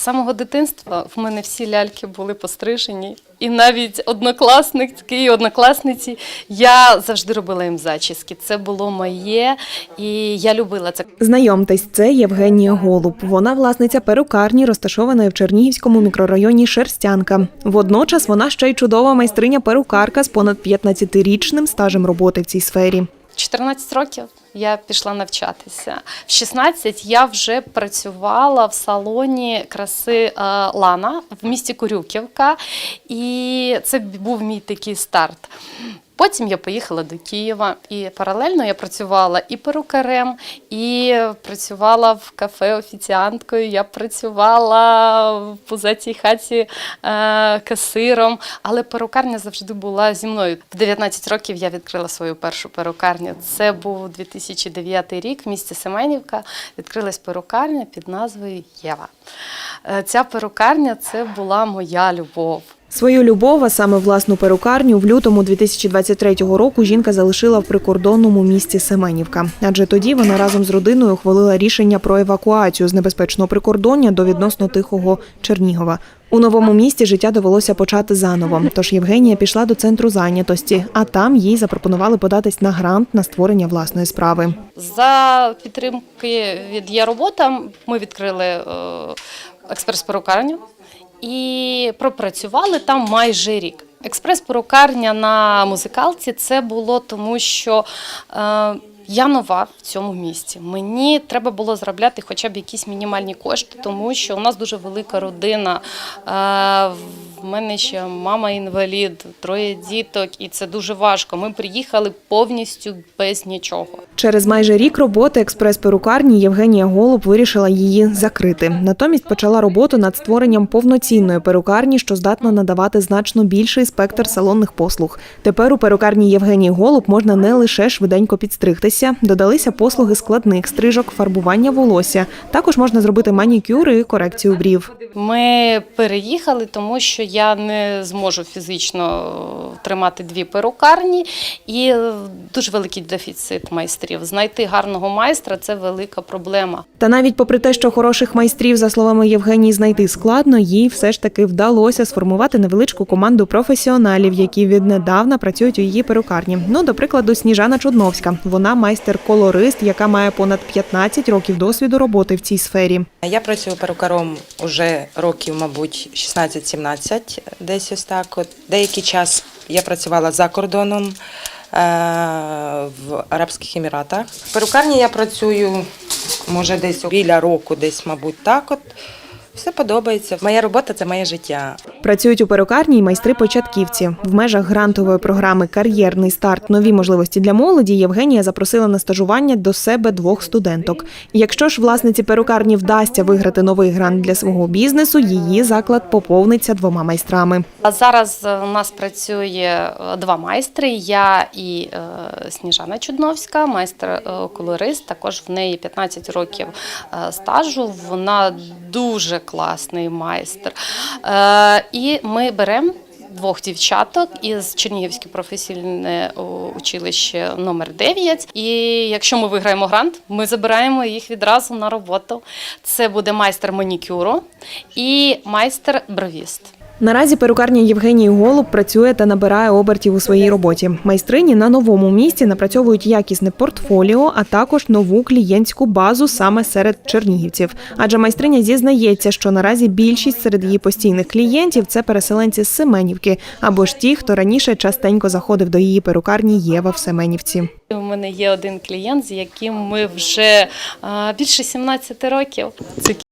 самого дитинства в мене всі ляльки були пострижені. І навіть однокласники і однокласниці я завжди робила їм зачіски. Це було моє, і я любила це. Знайомтесь, це Євгенія Голуб. Вона власниця перукарні, розташованої в Чернігівському мікрорайоні Шерстянка. Водночас вона ще й чудова майстриня перукарка з понад 15-річним стажем роботи в цій сфері. 14 років я пішла навчатися. В 16 я вже працювала в салоні краси е, Лана в місті Курюківка, і це був мій такий старт. Потім я поїхала до Києва і паралельно я працювала і перукарем, і працювала в кафе офіціанткою. Я працювала в пузатій хаті е, касиром, але перукарня завжди була зі мною. В 19 років я відкрила свою першу перукарню. Це був 2009 рік в місті Семенівка. Відкрилась перукарня під назвою Єва. Е, Ця перукарня це була моя любов. Свою любов, а саме власну перукарню, в лютому 2023 року жінка залишила в прикордонному місті Семенівка. Адже тоді вона разом з родиною ухвалила рішення про евакуацію з небезпечного прикордоння до відносно тихого Чернігова. У новому місті життя довелося почати заново. Тож Євгенія пішла до центру зайнятості, а там їй запропонували податись на грант на створення власної справи. За підтримки від «Є робота» ми відкрили е, експрес-перукарню і пропрацювали там майже рік. Експрес-перукарня на музикалці це було тому, що е, я нова в цьому місті. Мені треба було заробляти хоча б якісь мінімальні кошти, тому що у нас дуже велика родина. Е, в мене ще мама інвалід, троє діток, і це дуже важко. Ми приїхали повністю без нічого. Через майже рік роботи експрес-перукарні Євгенія Голуб вирішила її закрити. Натомість почала роботу над створенням повноцінної перукарні, що здатна надавати значно більший спектр салонних послуг. Тепер у перукарні Євгенії Голуб можна не лише швиденько підстригтися, додалися послуги складних стрижок, фарбування волосся. Також можна зробити манікюр і корекцію брів. Ми переїхали, тому що я не зможу фізично е, тримати дві перукарні, і е, дуже великий дефіцит майстрів. Знайти гарного майстра це велика проблема. Та навіть попри те, що хороших майстрів, за словами Євгенії, знайти складно, їй все ж таки вдалося сформувати невеличку команду професіоналів, які віднедавна працюють у її перукарні. Ну, до прикладу, Сніжана Чудновська. Вона майстер-колорист, яка має понад 15 років досвіду роботи в цій сфері. Я працюю перукаром уже років, мабуть, 16-17, десь ось так. От. Деякий час я працювала за кордоном е- в Арабських Еміратах. В перукарні я працюю, може, десь біля року, десь, мабуть, так. От. Все подобається. Моя робота це моє життя. Працюють у перукарні й майстри-початківці. В межах грантової програми Кар'єрний старт нові можливості для молоді Євгенія запросила на стажування до себе двох студенток. Якщо ж власниці перукарні вдасться виграти новий грант для свого бізнесу, її заклад поповниться двома майстрами. Зараз е, у нас працює е, два майстри. Я і е, Сніжана Чудновська, майстер-колорист. Також в неї 15 років стажу. Вона дуже класний майстер. І ми беремо. Двох дівчаток із Чернігівське професійне училище номер 9. І якщо ми виграємо грант, ми забираємо їх відразу на роботу. Це буде майстер манікюру і майстер бровіст. Наразі перукарня Євгенії Голуб працює та набирає обертів у своїй роботі. Майстрині на новому місці напрацьовують якісне портфоліо, а також нову клієнтську базу саме серед чернігівців. Адже майстриня зізнається, що наразі більшість серед її постійних клієнтів це переселенці з Семенівки або ж ті, хто раніше частенько заходив до її перукарні Єва в Семенівці. У мене є один клієнт, з яким ми вже більше 17 років. Це